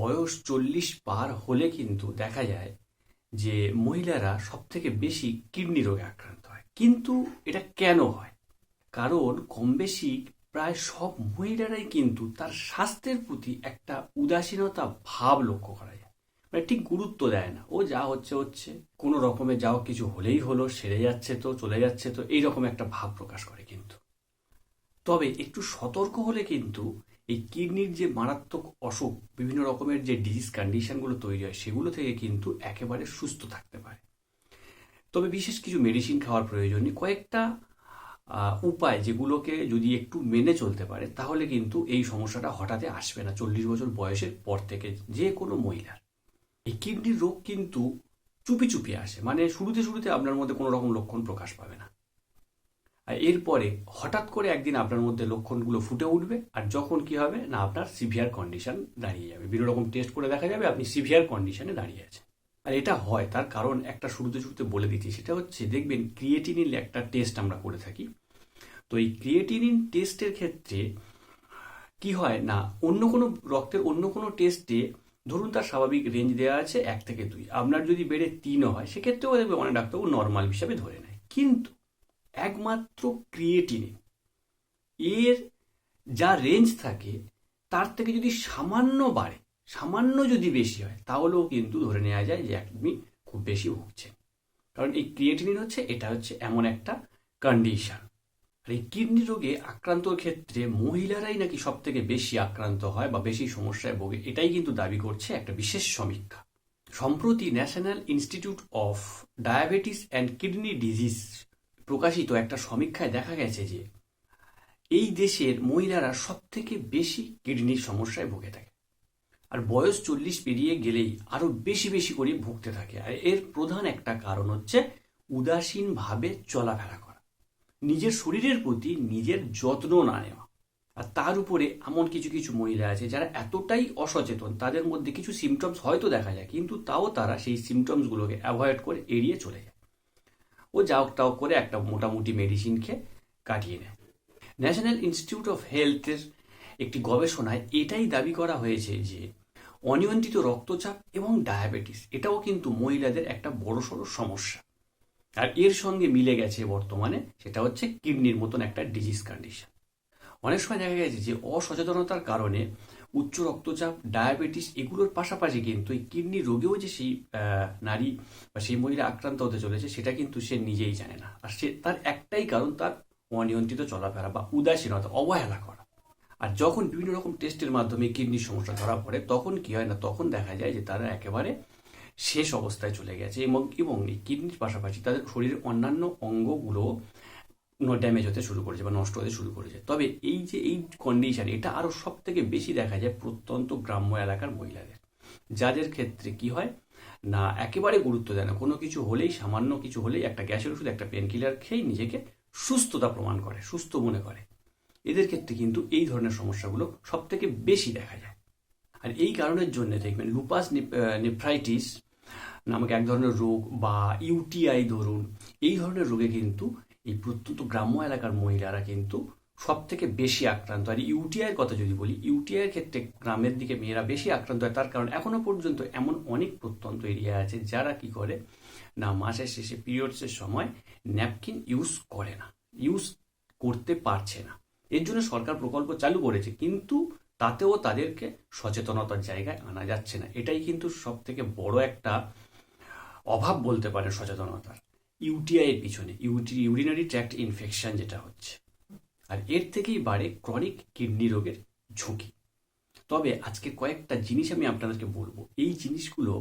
বয়স চল্লিশ পার হলে কিন্তু দেখা যায় যে মহিলারা সব থেকে বেশি কিডনি রোগে আক্রান্ত হয়। কিন্তু এটা কেন হয়? কারণ কম বেশি প্রায় সব মহিলারাই কিন্তু তার স্বাস্থ্যের প্রতি একটা উদাসীনতা ভাব লক্ষ্য করা যায়। মানে ঠিক গুরুত্ব দেয় না। ও যা হচ্ছে হচ্ছে। কোনো রকমে যাও, কিছু হলেই হলো, সেরে যাচ্ছে তো, চলে যাচ্ছে তো, এইরকম একটা ভাব প্রকাশ করে কিন্তু। তবে একটু সতর্ক হলে কিন্তু এই কিডনির যে মারাত্মক অসুখ, বিভিন্ন রকমের যে ডিজিজ কন্ডিশনগুলো তৈরি হয়, সেগুলো থেকে কিন্তু একেবারে সুস্থ থাকতে পারে। তবে বিশেষ কিছু মেডিসিন খাওয়ার প্রয়োজন নেই। কয়েকটা উপায় যেগুলোকে যদি একটু মেনে চলতে পারে, তাহলে কিন্তু এই সমস্যাটা হঠাৎ আসবে না চল্লিশ বছর বয়সের পর থেকে যে কোনো মহিলার। এই কিডনির রোগ কিন্তু চুপি চুপি আসে। মানে শুরুতে শুরুতে আপনার মধ্যে কোনো রকম লক্ষণ প্রকাশ পাবে না। এরপরে হঠাৎ করে একদিন আপনার মধ্যে লক্ষণগুলো ফুটে উঠবে, আর যখন কি হবে? না, আপনার সিভিয়ার কন্ডিশন দাঁড়িয়ে যাবে। বিভিন্ন রকম টেস্ট করে দেখা যাবে আপনি সিভিয়ার কন্ডিশনে দাঁড়িয়ে আছেন। আর এটা হয়, তার কারণ একটা শুরুতে শুরুতে বলে দিচ্ছি, সেটা হচ্ছে দেখবেন ক্রিয়েটিনিন একটা টেস্ট আমরা করে থাকি। তো এই ক্রিয়েটিনিন টেস্টের ক্ষেত্রে কি হয়? না, অন্য কোনো রক্তের অন্য কোনো টেস্টে ধরুন তার স্বাভাবিক রেঞ্জ দেওয়া আছে এক থেকে দুই। আপনার যদি বেড়ে তিনও হয়, সেক্ষেত্রেও দেখবে অনেক ডাক্তারবাবু নর্মাল হিসাবে ধরে নেয়। কিন্তু একমাত্র ক্রিয়েটিনিন এর যা রেঞ্জ থাকে, তার থেকে যদি সামান্য বাড়ে, সামান্য যদি বেশি হয়, তাহলেও কিন্তু ধরে নেওয়া যায় যে আপনি খুব বেশি ভুগছেন কারণ এই ক্রিয়েটিনিন হচ্ছে, এটা হচ্ছে এমন একটা কন্ডিশন আর এই কিডনি রোগে আক্রান্তর ক্ষেত্রে মহিলারাই নাকি সব থেকে বেশি আক্রান্ত হয় বা বেশি সমস্যায় ভোগে, এটাই কিন্তু দাবি করছে একটা বিশেষ সমীক্ষা। সম্প্রতি national institute of diabetes and kidney disease প্রকাশিত একটা সমীক্ষায় দেখা গেছে যে এই দেশের মহিলারা সব থেকে বেশি কিডনির সমস্যায় ভুগে থাকে। আর বয়স চল্লিশ পেরিয়ে গেলেই আরও বেশি বেশি করে ভুগতে থাকে। আর এর প্রধান একটা কারণ হচ্ছে উদাসীনভাবে চলাফেরা করা। নিজের শরীরের প্রতি নিজের যত্ন না নেওয়া। আর তার উপরে এমন কিছু কিছু মহিলা আছে যারা এতটাই অসচেতন, তাদের মধ্যে কিছু সিমটমস হয়তো দেখা যায়, কিন্তু তাও তারা সেই সিমটমসগুলোকে অ্যাভয়েড করে এড়িয়ে চলে যায়। ও যা যাও তাও করে একটা মোটামুটি মেডিসিন খেয়ে কাটিয়ে নেয়। ন্যাশনাল ইনস্টিটিউট অফ হেলথের একটি গবেষণায় এটাই দাবি করা হয়েছে যে অনিয়ন্ত্রিত রক্তচাপ এবং ডায়াবেটিস এটাও কিন্তু মহিলাদের একটা বড়সড় সমস্যা। আর এর সঙ্গে মিলে গেছে বর্তমানে সেটা হচ্ছে কিডনির মতন একটা ডিজিজ কন্ডিশন অনেক সময় দেখা গেছে যে অসচেতনতার কারণে উচ্চ রক্তচাপ, ডায়াবেটিস এগুলোর পাশাপাশি কিন্তু এই কিডনি রোগেও যে সেই নারী বা সেই মহিলা আক্রান্ত হতে চলেছে, সেটা কিন্তু সে নিজেই জানে না। আর সে তার একটাই কারণ, তার অনিয়ন্ত্রিত চলাফেরা বা উদাসীনতা, অবহেলা করা। আর যখন বিভিন্ন রকম টেস্টের মাধ্যমে কিডনির সমস্যা ধরা পড়ে, তখন কি হয় না, তখন দেখা যায় যে তারা একেবারে শেষ অবস্থায় চলে গেছে এবং এবং এই কিডনির পাশাপাশি তাদের শরীরের অন্যান্য অঙ্গগুলো ড্যামেজ হতে শুরু করেছে বা নষ্ট হতে শুরু করেছে। তবে এই যে এই কন্ডিশন এটা আরও সব থেকে বেশি দেখা যায় প্রত্যন্ত গ্রাম্য এলাকার মহিলাদের। যাদের ক্ষেত্রে কি হয়, না একেবারে গুরুত্ব দেয় না। কোনো কিছু হলেই, সামান্য কিছু হলেই একটা গ্যাসের ওষুধ, একটা পেন কিলার খেয়ে নিজেকে সুস্থতা প্রমাণ করে, সুস্থ মনে করে। এদের ক্ষেত্রে কিন্তু এই ধরনের সমস্যাগুলো সব থেকে বেশি দেখা যায়। আর এই কারণের জন্য দেখবেন লুপাস নেফ্রাইটিস নামক এক ধরনের রোগ বা ইউটিআই ধরুন, এই ধরনের রোগে কিন্তু এই প্রত্যন্ত গ্রাম্য এলাকার মহিলারা কিন্তু সব থেকে বেশি আক্রান্ত। আর ইউটিআইয়ের কথা যদি বলি ইউটিআইয়ের ক্ষেত্রে গ্রামের দিকে মেয়েরা বেশি আক্রান্ত হয়, তার কারণ এখনও পর্যন্ত এমন অনেক প্রত্যন্ত এরিয়া আছে যারা কি করে না মাসের শেষে, পিরিয়ডসের সময় ন্যাপকিন ইউজ করে না, ইউজ করতে পারছে না। এর জন্য সরকার প্রকল্প চালু করেছে, কিন্তু তাতেও তাদেরকে সচেতনতার জায়গায় আনা যাচ্ছে না। এটাই কিন্তু সব থেকে বড় একটা অভাব বলতে পারে সচেতনতার। ইউটিআই এর পিছনে, ইউটি ইউরিনারি ট্র্যাক্ট ইনফেকশন যেটা হচ্ছে। আর এর থেকেই বাড়ে ক্রনিক কিডনি রোগের ঝুঁকি। তবে আজকে কয়েকটা জিনিস আমি আপনাদেরকে বলব। এই জিনিসগুলো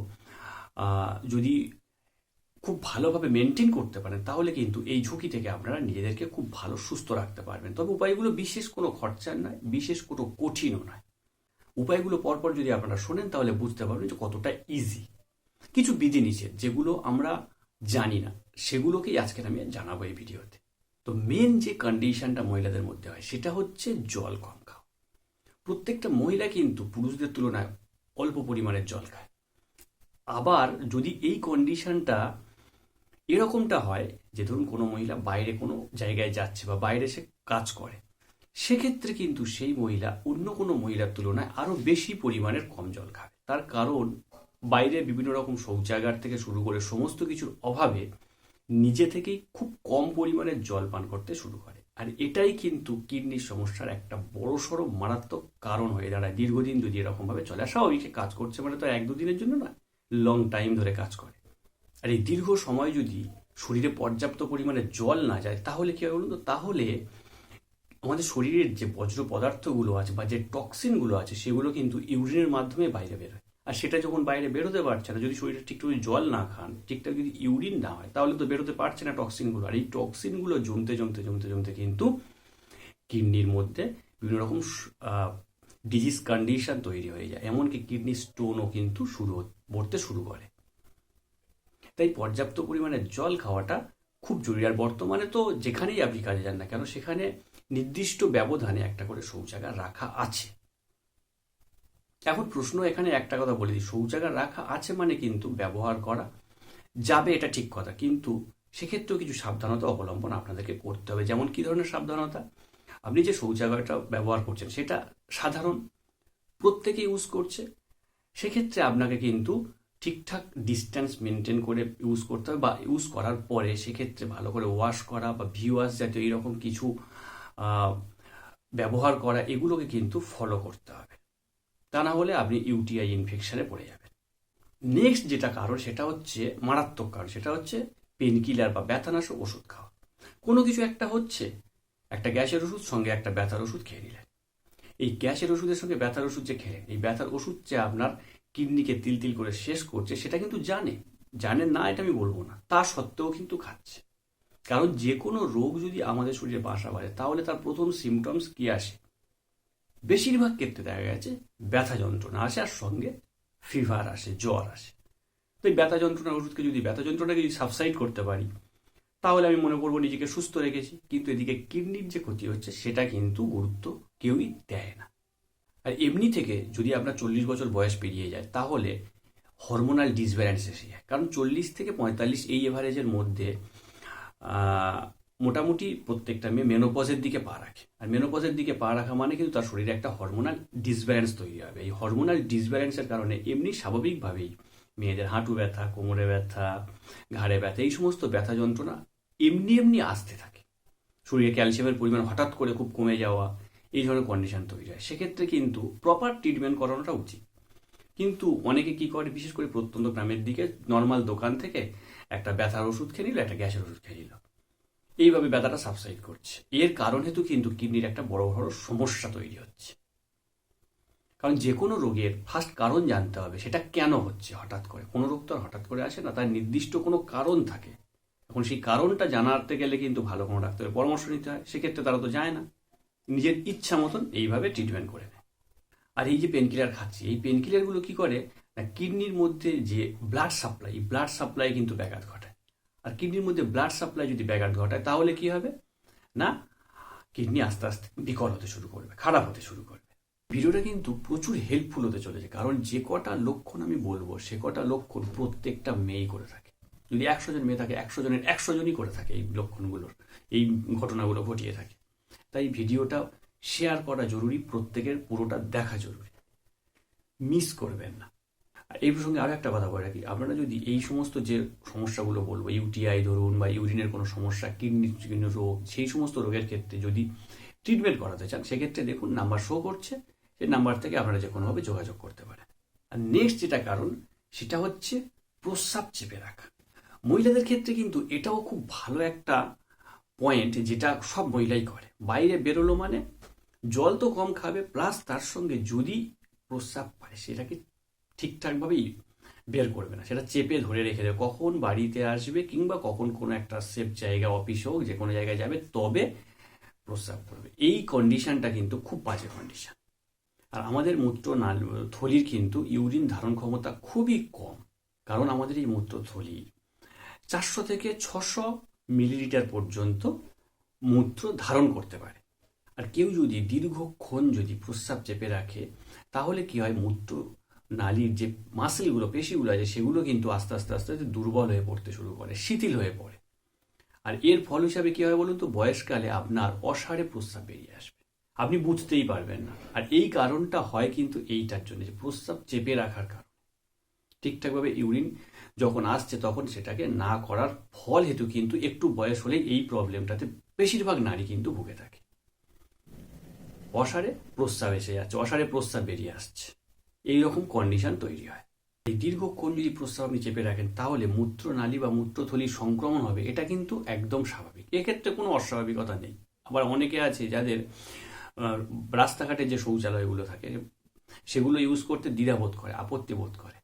যদি খুব ভালোভাবে মেনটেন করতে পারেন, তাহলে কিন্তু এই ঝুঁকি থেকে আপনারা নিজেদেরকে খুব ভালো সুস্থ রাখতে পারবেন। তবে উপায়গুলো বিশেষ কোনো খরচার নয়, বিশেষ কোনো কঠিনও নয়। উপায়গুলো পরপর যদি আপনারা শোনেন, তাহলে বুঝতে পারবেন যে কতটা ইজি কিছু বিধিনিষেধ, যেগুলো আমরা জানি না। সেগুলোকেই আজকে আমি জানাব এই ভিডিওতে। তো মেন যে কন্ডিশনটা মহিলাদের মধ্যে হয়, সেটা হচ্ছে জল কম খাওয়া। প্রত্যেকটা মহিলা কিন্তু পুরুষদের তুলনায় অল্প পরিমাণের জল খায়। আবার যদি এই কন্ডিশনটা এরকমটা হয় যে ধরুন কোনো মহিলা বাইরে কোনো জায়গায় যাচ্ছে বা বাইরে সে কাজ করে, সেক্ষেত্রে কিন্তু সেই মহিলা অন্য কোনো মহিলার তুলনায় আরও বেশি পরিমাণের কম জল খাবে। তার কারণ বাইরে বিভিন্ন রকম শৌচাগার থেকে শুরু করে সমস্ত কিছুর অভাবে নিজে থেকেই খুব কম পরিমাণে জল পান করতে শুরু করে। আর এটাই কিন্তু কিডনির সমস্যার একটা বড়সড় মারাত্মক কারণ হয়ে দাঁড়ায়। দীর্ঘদিন যদি এরকমভাবে চলে স্বাভাবিক কাজ করছে মানে তো এক দুদিনের জন্য না লং টাইম ধরে কাজ করে। আর এই দীর্ঘ সময় যদি শরীরে পর্যাপ্ত পরিমাণে জল না যায়, তাহলে কি হবে বলুন তো? তাহলে আমাদের শরীরের যে বজ্র পদার্থগুলো আছে বা যে টক্সিনগুলো আছে, সেগুলো কিন্তু ইউরিনের মাধ্যমে বাইরে বেরোয় আর সেটা যখন বাইরে বেরোতে পারছে না, যদি শরীরে ঠিকঠাক জল না খান, ঠিকঠাক যদি ইউরিন না হয়, তাহলে তো বেরোতে পারছে না টক্সিনগুলো আর এই টক্সিনগুলো জমতে জমতে জমতে জমতে কিন্তু কিডনির মধ্যে বিভিন্ন রকম ডিজিজ কন্ডিশন তৈরি হয়ে যায়। এমনকি কিডনি স্টোনও কিন্তু শুরু পড়তে শুরু করে। তাই পর্যাপ্ত পরিমাণে জল খাওয়াটা খুব জরুরি। আর বর্তমানে তো যেখানেই আপনি কাজে যান না কেন, সেখানে নির্দিষ্ট ব্যবধানে একটা করে শৌচাগার রাখা আছে। এখন প্রশ্ন এখানে একটা কথা বলে দিই। শৌচাগার রাখা আছে মানে কিন্তু ব্যবহার করা যাবে এটা ঠিক কথা। কিন্তু সেক্ষেত্রেও কিছু সাবধানতা অবলম্বন আপনাদেরকে করতে হবে। যেমন কি ধরনের সাবধানতা? আপনি যে শৌচাগারটা ব্যবহার করছেন, সেটা সাধারণ প্রত্যেকে ইউজ করছে। সেক্ষেত্রে আপনাকে কিন্তু ঠিকঠাক ডিস্ট্যান্স মেনটেন করে ইউজ করতে হবে বা ইউজ করার পরে সেক্ষেত্রে ভালো করে ওয়াশ করা বা ভি ওয়াশ জাতীয় এইরকম কিছু ব্যবহার করা, এগুলোকে কিন্তু ফলো করতে হবে। তা না হলে আপনি ইউটিআই ইনফেকশনে পড়ে যাবেন। নেক্সট যেটা কারণ, সেটা হচ্ছে মারাত্মক কারণ। সেটা হচ্ছে পেনকিলার বা ব্যথানাশক ওষুধ খাওয়া। কোনো কিছু একটা হচ্ছে, একটা গ্যাসের ওষুধ, সঙ্গে একটা ব্যথার ওষুধ খেয়ে নিলেন। এই গ্যাসের ওষুধের সঙ্গে ব্যথার ওষুধ যে খেলেন, এই ব্যথার ওষুধ যে আপনার কিডনিকে তিল তিল করে শেষ করছে, সেটা কিন্তু জানে। জানে না, এটা আমি বলব না। তা সত্ত্বেও কিন্তু খাচ্ছে। কারণ যে কোনো রোগ যদি আমাদের শরীরে বাসা বাঁধে, তাহলে তার প্রথম সিমটমস কি আসে? বেশিরভাগ ক্ষেত্রে দেখা গেছে ব্যথা যন্ত্রণা আসে, আর সঙ্গে ফিভার আসে, জ্বর আসে। তো এই ব্যথা যন্ত্রণার ওষুধকে যদি ব্যথা যন্ত্রণাকে যদি সাবসাইড করতে পারি, তাহলে আমি মনে করব নিজেকে সুস্থ রেখেছি। কিন্তু এদিকে কিডনির যে ক্ষতি হচ্ছে, সেটা কিন্তু গুরুত্ব কেউই দেয় না। আর এমনি থেকে যদি আপনার চল্লিশ বছর বয়স পেরিয়ে যায়, তাহলে হরমোনাল ডিসব্যালেন্স এসে যায়। কারণ চল্লিশ থেকে পঁয়তাল্লিশ এই এভারেজের মধ্যে মোটামুটি প্রত্যেকটা মেয়ে মেনোপজের দিকে পা রাখে। আর মেনোপজের দিকে পা রাখা মানে কিন্তু তার শরীরে একটা হরমোনাল ডিসব্যালেন্স তৈরি হবে। এই হরমোনাল ডিসব্যালেন্সের কারণে এমনি স্বাভাবিকভাবেই মেয়েদের হাঁটু ব্যথা, কোমরে ব্যথা, ঘাড়ে ব্যথা, এই সমস্ত ব্যথা যন্ত্রণা এমনি এমনি আসতে থাকে। শরীরে ক্যালসিয়ামের পরিমাণ হঠাৎ করে খুব কমে যাওয়া, এই ধরনের কন্ডিশন তৈরি হয়। সেক্ষেত্রে কিন্তু প্রপার ট্রিটমেন্ট করানোটা উচিত। কিন্তু অনেকে কি করে, বিশেষ করে প্রত্যন্ত গ্রামের দিকে নর্মাল দোকান থেকে একটা ব্যথার ওষুধ খেয়ে নিল, একটা গ্যাসের ওষুধ খেয়ে নিল। এইভাবে ব্যথাটা সাবসাইড করছে। এর কারণ হেতু কিন্তু কিডনির একটা বড় বড় সমস্যা তৈরি হচ্ছে। কারণ যে কোনো রোগের ফার্স্ট কারণ জানতে হবে, সেটা কেন হচ্ছে হঠাৎ করে? কোনো রোগ তো আর হঠাৎ করে আসে না, তার নির্দিষ্ট কোনো কারণ থাকে। এখন সেই কারণটা জানাতে গেলে কিন্তু ভালো কোনো ডাক্তারের পরামর্শ নিতে হয়, সেক্ষেত্রে তারা তো যায় না। নিজের ইচ্ছা মতন এইভাবে ট্রিটমেন্ট করে নেয়। আর এই যে পেনকিলার খাচ্ছি, এই পেনকিলারগুলো কি করে? না, কিডনির মধ্যে যে ব্লাড সাপ্লাই ব্লাড সাপ্লাই কিন্তু ব্যাঘাত ঘটায়। আর কিডনির মধ্যে ব্লাড সাপ্লাই যদি ব্যাঘাত ঘটায়, তাহলে কি হবে? না, কিডনি আস্তে আস্তে বিকল হতে শুরু করবে, খারাপ হতে শুরু করবে। ভিডিওটা কিন্তু প্রচুর হেল্পফুল হতে চলেছে, কারণ যে কটা লক্ষণ আমি বলব, সে কটা লক্ষণ প্রত্যেকটা মেয়েই করে থাকে। যদি একশো জন মেয়ে থাকে, একশো জনের একশো জনই করে থাকে এই লক্ষণগুলোর, এই ঘটনাগুলো ঘটিয়ে থাকে। তাই ভিডিওটা শেয়ার করা জরুরি, প্রত্যেকের পুরোটা দেখা জরুরি। মিস করবেন না। এই প্রসঙ্গে আরও একটা কথা বলে রাখি। আপনারা যদি এই সমস্ত যে সমস্যাগুলো বলব, ইউটিআই ধরুন বা ইউরিনের কোনো সমস্যা, কিডনি বিভিন্ন রোগ, সেই সমস্ত রোগের ক্ষেত্রে যদি ট্রিটমেন্ট করাতে চান, সেক্ষেত্রে দেখুন নাম্বার শো করছে, সেই নাম্বার থেকে আপনারা যে কোনোভাবে যোগাযোগ করতে পারেন। আর নেক্সট যেটা কারণ, সেটা হচ্ছে প্রস্রাব চেপে রাখা। মহিলাদের ক্ষেত্রে কিন্তু এটাও খুব ভালো একটা পয়েন্ট যেটা সব মহিলাই করে। বাইরে বেরোলো মানে জল তো কম খাবে প্লাস তার সঙ্গে যদি প্রস্রাব পায়, সেটাকে ঠিকঠাকভাবেই বের করবে না। সেটা চেপে ধরে রেখে দেবে। কখন বাড়িতে আসবে কিংবা কখন কোনো একটা সেফ জায়গা অফিস হোক, যে কোনো জায়গায় যাবে, তবে প্রস্রাব করবে। এই কন্ডিশনটা কিন্তু খুব বাজে কন্ডিশন আর আমাদের মূত্র নাল থলির কিন্তু ইউরিন ধারণ ক্ষমতা খুবই কম। কারণ আমাদের এই মূত্র থলি চারশো থেকে ছশো মিলিলিটার পর্যন্ত মূত্র ধারণ করতে পারে। আর কেউ যদি দীর্ঘক্ষণ যদি প্রস্রাব চেপে রাখে, তাহলে কি হয়? মূত্র নালীর যে মাসেলগুলো পেশিগুলো আছে, সেগুলো কিন্তু আস্তে আস্তে আস্তে আস্তে দুর্বল হয়ে পড়তে শুরু করে, শিথিল হয়ে পড়ে। আর এর ফল হিসাবে কি হয় বলুন তো? বয়সকালে আপনার অসারে প্রস্রাব বেরিয়ে আসবে। আপনি বুঝতেই পারবেন না। আর এই কারণটা হয় কিন্তু এইটার জন্য যে প্রস্রাব চেপে রাখার কারণ। ঠিকঠাকভাবে ইউরিন যখন আসছে তখন সেটাকে না করার ফল হেতু কিন্তু একটু বয়স হলেই এই প্রবলেমটাতে বেশিরভাগ নারী কিন্তু ভুগে থাকে। অসারে প্রস্রাব এসে যাচ্ছে অসারে প্রস্রাব বেরিয়ে আসছে। এই রকম কন্ডিশন তৈরি হয়। এই দীর্ঘক্ষণ যদি প্রস্রাব আপনি চেপে রাখেন, তাহলে মূত্রনালী বা মূত্রথলির সংক্রমণ হবে। এটা কিন্তু একদম স্বাভাবিক। এক্ষেত্রে কোনো অস্বাভাবিকতা নেই। আবার অনেকে আছে যাদের রাস্তাঘাটে যে শৌচালয়গুলো থাকে, সেগুলো ইউজ করতে দ্বিধাবোধ করে, আপত্তি বোধ করে।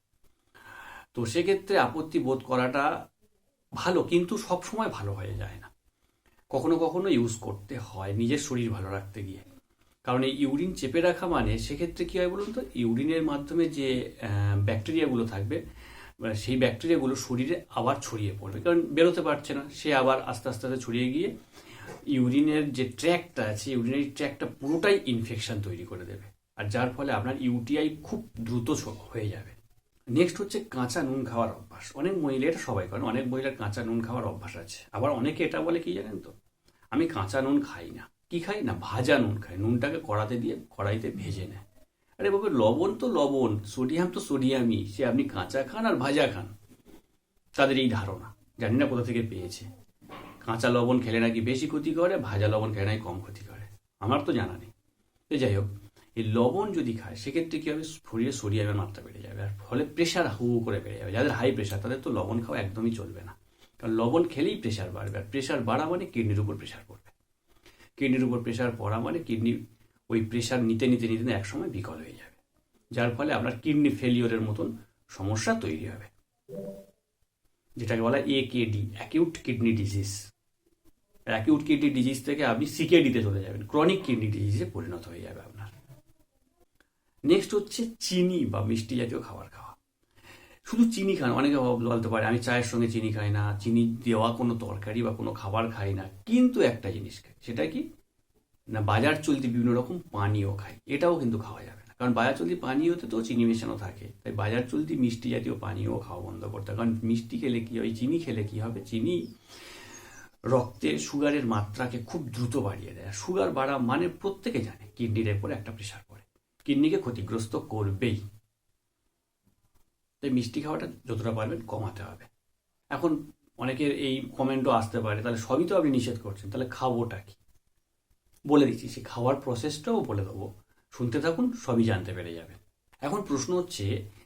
তো সেক্ষেত্রে আপত্তি বোধ করাটা ভালো, কিন্তু সব সময় ভালো হয়ে যায় না। কখনো কখনো ইউজ করতে হয় নিজের শরীর ভালো রাখতে গিয়ে। কারণ এই ইউরিন চেপে রাখা মানে সেক্ষেত্রে কী হয় বলুন তো? ইউরিনের মাধ্যমে যে ব্যাকটেরিয়াগুলো থাকবে মানে সেই ব্যাকটেরিয়াগুলো শরীরে আবার ছড়িয়ে পড়বে। কারণ বেরোতে পারছে না, সে আবার আস্তে আস্তে আস্তে ছড়িয়ে গিয়ে ইউরিনের যে ট্র্যাকটা আছে, ইউরিনের ট্র্যাকটা পুরোটাই ইনফেকশন তৈরি করে দেবে। আর যার ফলে আপনার ইউটিআই খুব দ্রুত হয়ে যাবে। নেক্সট হচ্ছে কাঁচা নুন খাওয়ার অভ্যাস। অনেক মহিলা, এটা সবাই করেন অনেক মহিলার কাঁচা নুন খাওয়ার অভ্যাস আছে। আবার অনেকে এটা বলে, কি জানেন তো? আমি কাঁচা নুন খাই না। কি খাই না, ভাজা নুন খাই। নুনটাকে কড়াতে দিয়ে কড়াইতে ভেজে নেয়। আরে বাবা, লবণ তো লবণ, সোডিয়াম তো সোডিয়ামই। সে আপনি কাঁচা খান আর ভাজা খান। তাদের এই ধারণা। জানি না কোথা থেকে পেয়েছে। কাঁচা লবণ খেলে নাকি বেশি ক্ষতি করে, ভাজা লবণ খেলে নাকি কম ক্ষতি করে। আমার তো জানা নেই। তো যাই হোক, এই লবণ যদি খায়, সেক্ষেত্রে কী হবে? শরীরে সোডিয়ামের মাত্রা বেড়ে যাবে আর ফলে প্রেশার হু করে বেড়ে যাবে। যাদের হাই প্রেশার তাদের তো লবণ খাওয়া একদমই চলবে না। কারণ লবণ খেলেই প্রেশার বাড়বে। আর প্রেশার বাড়া মানে কিডনির উপর প্রেশার পড়বে। কিডনির উপর প্রেশার পড়া মানে কিডনি ওই প্রেশার নিতে নিতে নিতে একসময় বিকল হয়ে যাবে। যার ফলে আপনার কিডনি ফেলিওরের মতন সমস্যা তৈরি হবে। যেটাকে বলা A K D acute kidney disease acute kidney disease থেকে আপনি সিকেডিতে চলে যাবেন। ক্রনিক কিডনি ডিজিজে পরিণত হয়ে যাবে আপনার। নেক্সট হচ্ছে চিনি বা মিষ্টি জাতীয় খাবার খাওয়া। শুধু চিনি খান, অনেকে বলতে পারে, আমি চায়ের সঙ্গে চিনি খাই না, চিনি দেওয়া কোনো তরকারি বা কোনো খাবার খাই না। কিন্তু একটা জিনিস খাই, সেটা কি? না, বাজার চলতি বিভিন্ন রকম পানীয় খাই, এটাও কিন্তু খাওয়া যাবে না। কারণ বাজার চলতি পানীয়তে তো চিনি মেশানো থাকে, তাই বাজার চলতি মিষ্টি জাতীয় পানীয় খাওয়া বন্ধ করতে কারণ মিষ্টি খেলে কি হয়? চিনি খেলে কি হবে? চিনি রক্তে সুগারের মাত্রাকে খুব দ্রুত বাড়িয়ে দেয়। সুগার বাড়া মানে প্রত্যেকে জানে, কিডনির উপর একটা প্রেশার পড়ে। কিডনিকে ক্ষতিগ্রস্ত করবেই। তাই মিষ্টি খাওয়াটা যতটা পারবেন কমাতে হবে। এখন অনেকের এই কমেন্টও আসতে পারে, তাহলে সবই তো আপনি নিষেধ করছেন, তাহলে খাবোটা কি? বলে দিচ্ছি, সেই খাওয়ার প্রসেসটাও বলে দেবো। শুনতে থাকুন, সবই জানতে পেরে যাবেন। এখন প্রশ্ন হচ্ছে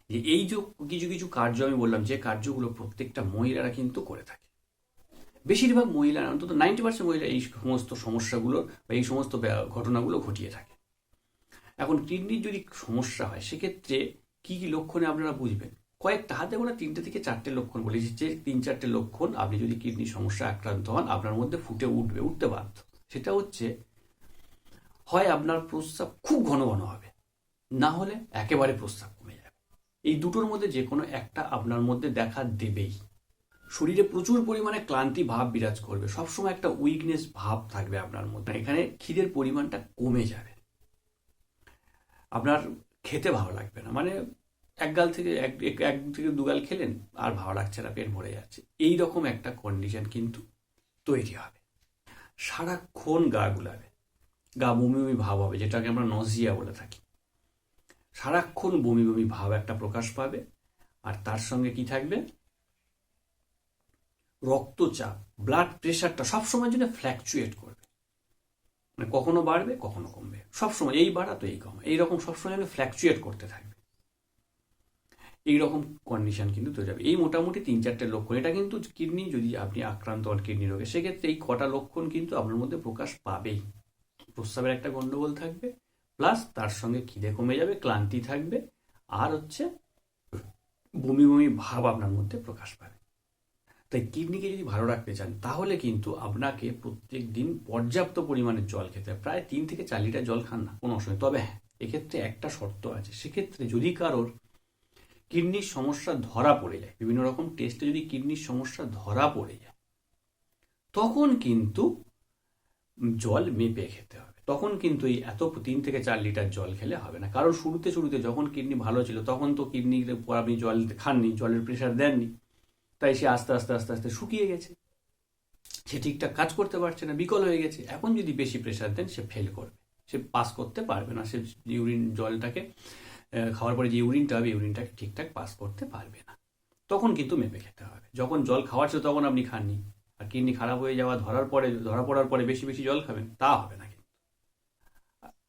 যে এই যে কিছু কিছু কার্য আমি বললাম, যে কার্যগুলো প্রত্যেকটা মহিলারা কিন্তু করে থাকে। বেশিরভাগ মহিলা অন্তত নাইনটি পার্সেন্ট মহিলা এই সমস্ত সমস্যাগুলো বা এই সমস্ত ঘটনাগুলো ঘটিয়ে থাকে। এখন কিডনির যদি সমস্যা হয়, সেক্ষেত্রে কি কি লক্ষণে আপনারা বুঝবেন? কয়েকটা হাতে গোনা তিনটে থেকে চারটে লক্ষণ বলেছি যে তিন চারটে লক্ষণ, আপনি যদি কিডনি সমস্যা আক্রান্ত হন, আপনার মধ্যে ফুটে উঠবে, উঠতে বাধ্য। সেটা হচ্ছে, হয় আপনার প্রস্রাব খুব ঘন ঘন হবে, না হলে একেবারে প্রস্রাব কমে যাবে। এই দুটোর মধ্যে যে কোনো একটা আপনার মধ্যে দেখা দেবেই। শরীরে প্রচুর পরিমাণে ক্লান্তি ভাব বিরাজ করবে, সবসময় একটা উইকনেস ভাব থাকবে আপনার মধ্যে। এখানে খিদের পরিমাণটা কমে যাবে। আপনার খেতে ভালো লাগবে না মানে এক গাল থেকে এক, এক- থেকে দু গাল খেলেন, আর ভালো লাগছে না, পেট ভরে যাচ্ছে। এই রকম একটা কন্ডিশন কিন্তু তৈরি হবে। সারাক্ষণ গা গুলাবে, গা বমি বমি ভাব হবে, যেটাকে আমরা নজিয়া বলে থাকি। সারাক্ষণ বমি বমি ভাব একটা প্রকাশ পাবে, আর তার সঙ্গে কি থাকবে? রক্তচাপ ব্লাড প্রেশারটা সবসময় জন্য ফ্ল্যাকচুয়েট করবে। মানে কখনো বাড়বে, কখনো কমবে। সবসময়, এই বাড়া তো এই কম। এইরকম সবসময় যেন ফ্ল্যাকচুয়েট করতে থাকবে। এইরকম কন্ডিশন কিন্তু তৈরি হবে। এই মোটামুটি তিন চারটে লক্ষণ। এটা কিন্তু কিডনি যদি আপনি আক্রান্ত হন কিডনি রোগে, সেক্ষেত্রে এই কটা লক্ষণ কিন্তু আপনার মধ্যে প্রকাশ পাবেই। প্রস্রাবের একটা গন্ডগোল থাকবে প্লাস তার সঙ্গে খিদে কমে যাবে, ক্লান্তি থাকবে, আর হচ্ছে বমি বমি ভাব আপনার মধ্যে প্রকাশ পাবে। তাই কিডনিকে যদি ভালো রাখতে চান, তাহলে কিন্তু আপনাকে প্রত্যেক দিন পর্যাপ্ত পরিমাণে জল খেতে প্রায় তিন থেকে চার লিটার জল খান না, কোনো অসুবিধা তবে হ্যাঁ এক্ষেত্রে একটা শর্ত আছে। সেক্ষেত্রে যদি কারোর কিডনির সমস্যা ধরা পড়ে যায়। বিভিন্ন রকম টেস্টে যদি কিডনির সমস্যা ধরা পড়ে যায়, তখন কিন্তু জল মেপে খেতে হবে। তখন কিন্তু এই এত তিন থেকে চার লিটার জল খেলে হবে না। কারণ শুরুতে শুরুতে যখন কিডনি ভালো ছিল, তখন তো কিডনির উপর আপনি জল খাননি, জলের প্রেশার দেননি। তাই সে আস্তে আস্তে আস্তে আস্তে শুকিয়ে গেছে। সে ঠিকঠাক কাজ করতে পারছে না, বিকল হয়ে গেছে। এখন যদি বেশি প্রেশার দেন, সে ফেল করবে। সে পাস করতে পারবে না। সে ইউরিন জলটাকে খাওয়ার পরে যে ইউরিনটা হবে ইউরিনটাকে ঠিকঠাক পাস করতে পারবে না। তখন কিন্তু মেপে খেতে হবে। যখন জল খাওয়ার খাওয়াচ্ছে তখন আপনি খাননি। আর কিডনি খারাপ হয়ে যাওয়া, ধরার পরে, ধরা পড়ার পরে বেশি বেশি জল খাবেন, তা হবে না কিন্তু।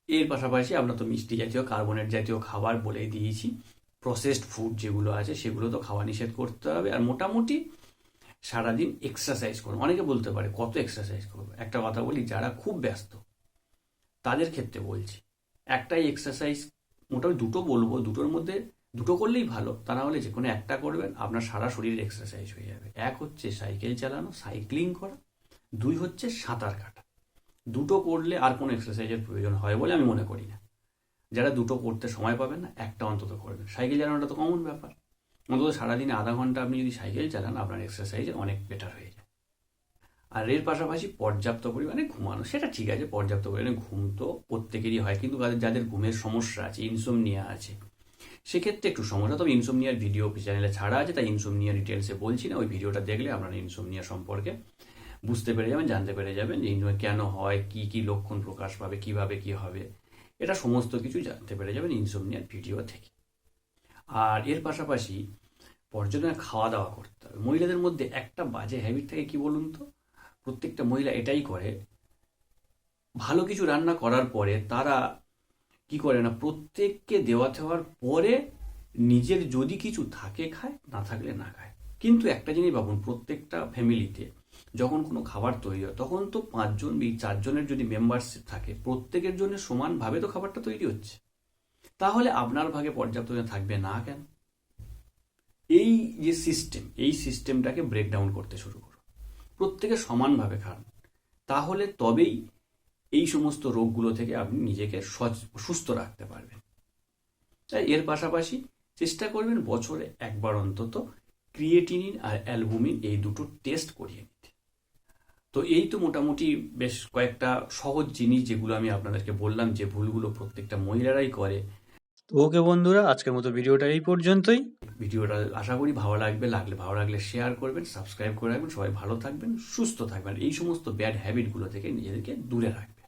এর পাশাপাশি আমরা তো মিষ্টি জাতীয়, কার্বনেট জাতীয় খাবার বলেই দিয়েছি। প্রসেসড ফুড যেগুলো আছে, সেগুলো তো খাওয়া নিষেধ করতে হবে। আর মোটামুটি সারাদিন এক্সারসাইজ করুন। অনেকে বলতে পারে, কত এক্সারসাইজ করব? একটা কথা বলি, যারা খুব ব্যস্ত, তাদের ক্ষেত্রে বলছি, একটাই এক্সারসাইজ মোটামুটি দুটো বলব, দুটোর মধ্যে দুটো করলেই ভালো। তা না হলে যে কোনো একটা করবেন, আপনার সারা শরীরের এক্সারসাইজ হয়ে যাবে। এক হচ্ছে সাইকেল চালানো সাইক্লিং করা, দুই হচ্ছে সাঁতার কাটা। দুটো করলে আর কোনো এক্সারসাইজের প্রয়োজন হয় বলে আমি মনে করি না। যারা দুটো করতে সময় পাবেন না, একটা অন্তত করবেন। সাইকেল চালানোটা তো কমন ব্যাপার। অন্তত সারাদিনে আধা ঘণ্টা আপনি যদি সাইকেল চালান, আপনার এক্সারসাইজে অনেক বেটার হয়ে যায়। আর এর পাশাপাশি পর্যাপ্ত পরিমাণে ঘুমানো, সেটা ঠিক আছে, পর্যাপ্ত পরিমাণে ঘুম তো প্রত্যেকেরই হয়, কিন্তু যাদের- ঘুমের সমস্যা আছে ইনসোমনিয়া আছে, সেক্ষেত্রে একটু সমস্যা, তবে ইনসোমনিয়ার ভিডিও চ্যানেলে ছাড়া আছে, তাই ইনসোমনিয়া ডিটেলসে বলছি না, ওই ভিডিওটা দেখলে আপনারা ইনসোমনিয়া সম্পর্কে বুঝতে পেরে যাবেন, জানতে পেরে যাবেন যে ইনসোমনিয়া কেন হয়, কি কি লক্ষণ প্রকাশ পাবে, কীভাবে কি হবে, এটা সমস্ত কিছু জানতে পেরে যাবেন ইনসোমনিয়ার ভিডিও থেকে। আর এর পাশাপাশি পর্যটনে খাওয়া দাওয়া করতে হবে। মহিলাদের মধ্যে একটা বাজে হ্যাবিট থাকে কি বলুন তো? প্রত্যেকটা মহিলা এটাই করে, ভালো কিছু রান্না করার পরে তারা কি করে না, প্রত্যেককে দেওয়া থেওয়ার পরে নিজের যদি কিছু থাকে খায়, না থাকলে না খায়। কিন্তু একটা জিনিস ভাবুন, প্রত্যেকটা ফ্যামিলিতে যখন কোনো খাবার তৈরি হয়, তখন তো পাঁচজন চারজনের যদি মেম্বারশিপ থাকে, প্রত্যেকের জন্য সমানভাবে তো খাবারটা তৈরি হচ্ছে। তাহলে আপনার ভাগে পর্যাপ্ত থাকবে না কেন? এই যে সিস্টেম এই সিস্টেমটাকে ব্রেকডাউন করতে শুরু করুন। প্রত্যেকে সমানভাবে খান। তাহলে তবেই এই সমস্ত রোগগুলো থেকে আপনি নিজেকে সুস্থ রাখতে পারবেন। তাই এর পাশাপাশি চেষ্টা করবেন বছরে একবার অন্তত ক্রিয়েটিনিন আর অ্যালবুমিন এই দুটো টেস্ট করিয়ে নিতে। তো এই তো মোটামুটি বেশ কয়েকটা সহজ জিনিস যেগুলো আমি আপনাদেরকে বললাম যে ভুলগুলো প্রত্যেকটা মহিলারাই করে। তো ওকে বন্ধুরা, আজকের মতো ভিডিওটা এই পর্যন্তই। ভিডিওটা আশা করি ভালো লাগবে, লাগলে ভালো লাগলে শেয়ার করবেন সাবস্ক্রাইব করে রাখবেন, সবাই ভালো থাকবেন, সুস্থ থাকবেন। এই সমস্ত ব্যাড হ্যাবিটগুলো থেকে নিজেদেরকে দূরে রাখবেন।